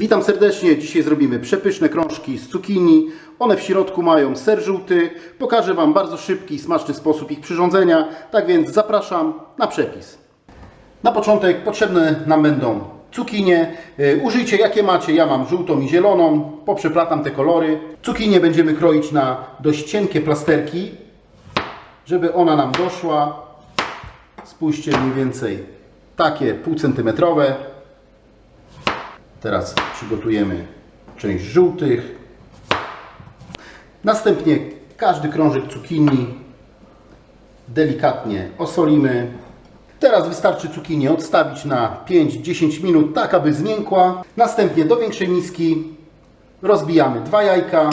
Witam serdecznie. Dzisiaj zrobimy przepyszne krążki z cukinii. One w środku mają ser żółty. Pokażę Wam bardzo szybki i smaczny sposób ich przyrządzenia. Tak więc zapraszam na przepis. Na początek potrzebne nam będą cukinie. Y, Użyjcie jakie macie. Ja mam żółtą i zieloną. Poprzeplatam te kolory. Cukinię będziemy kroić na dość cienkie plasterki, żeby ona nam doszła. Spójrzcie mniej więcej takie półcentymetrowe. Teraz przygotujemy część żółtych. Następnie każdy krążek cukinii delikatnie osolimy. Teraz wystarczy cukinię odstawić na 5-10 minut, tak aby zmiękła. Następnie do większej miski rozbijamy dwa jajka.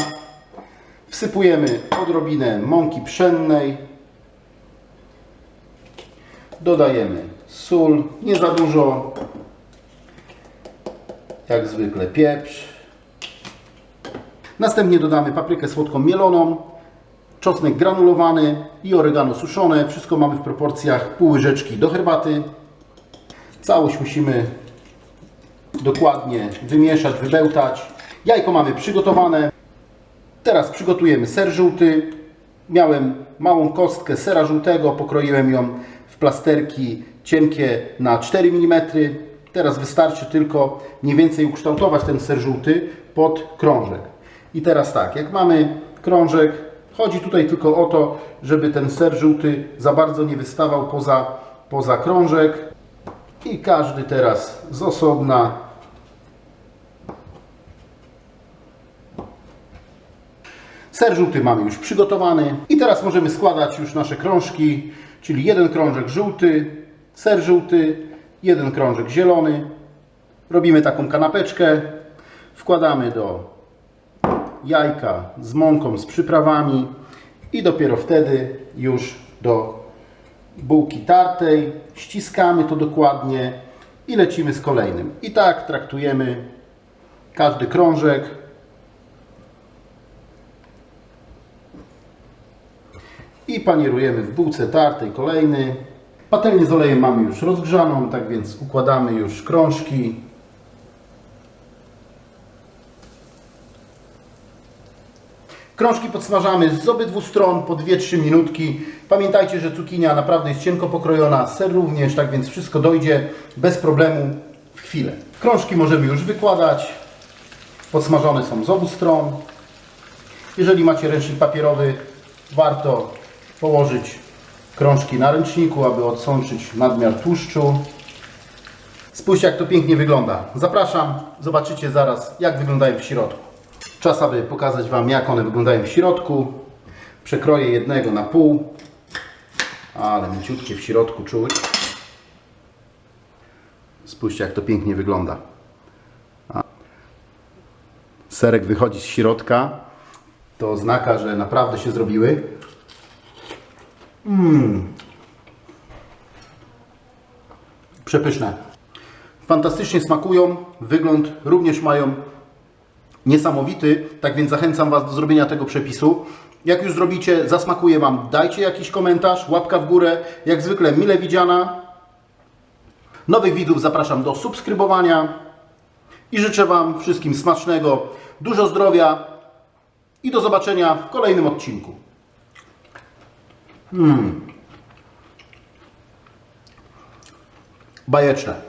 Wsypujemy odrobinę mąki pszennej. Dodajemy sól, nie za dużo, jak zwykle pieprz. Następnie dodamy paprykę słodką mieloną, czosnek granulowany i oregano suszone. Wszystko mamy w proporcjach pół łyżeczki do herbaty. Całość musimy dokładnie wymieszać, wybełtać. Jajko mamy przygotowane. Teraz przygotujemy ser żółty. Miałem małą kostkę sera żółtego, pokroiłem ją w plasterki cienkie na 4 mm. Teraz wystarczy tylko mniej więcej ukształtować ten ser żółty pod krążek. I teraz tak, jak mamy krążek, chodzi tutaj tylko o to, żeby ten ser żółty za bardzo nie wystawał poza, poza krążek. I każdy teraz z osobna Ser żółty mamy już przygotowany i teraz możemy składać już nasze krążki, czyli jeden krążek żółty, ser żółty, jeden krążek zielony. Robimy taką kanapeczkę, wkładamy do jajka z mąką, z przyprawami i dopiero wtedy już do bułki tartej, ściskamy to dokładnie i lecimy z kolejnym. I tak traktujemy każdy krążek. i panierujemy w bułce tartej kolejny. Patelnię z olejem mamy już rozgrzaną, tak więc układamy już krążki. Krążki podsmażamy z obydwu stron po 2-3 minutki. Pamiętajcie, że cukinia naprawdę jest cienko pokrojona, ser również, tak więc wszystko dojdzie bez problemu w chwilę. Krążki możemy już wykładać. Podsmażone są z obu stron. Jeżeli macie ręcznik papierowy, warto położyć krążki na ręczniku, aby odsączyć nadmiar tłuszczu. Spójrzcie, jak to pięknie wygląda. Zapraszam, zobaczycie zaraz, jak wyglądają w środku. Czas, aby pokazać Wam, jak one wyglądają w środku. Przekroję jednego na pół, ale mięciutkie w środku czuć. Spójrzcie, jak to pięknie wygląda. Serek wychodzi z środka. To oznaka, że naprawdę się zrobiły. Przepyszne. Fantastycznie smakują, wygląd również mają niesamowity, tak więc zachęcam Was do zrobienia tego przepisu. Jak już zrobicie, zasmakuje Wam, dajcie jakiś komentarz, łapka w górę, jak zwykle mile widziana. Nowych widzów zapraszam do subskrybowania i życzę Wam wszystkim smacznego, dużo zdrowia i do zobaczenia w kolejnym odcinku. Mmm. Bajeczne.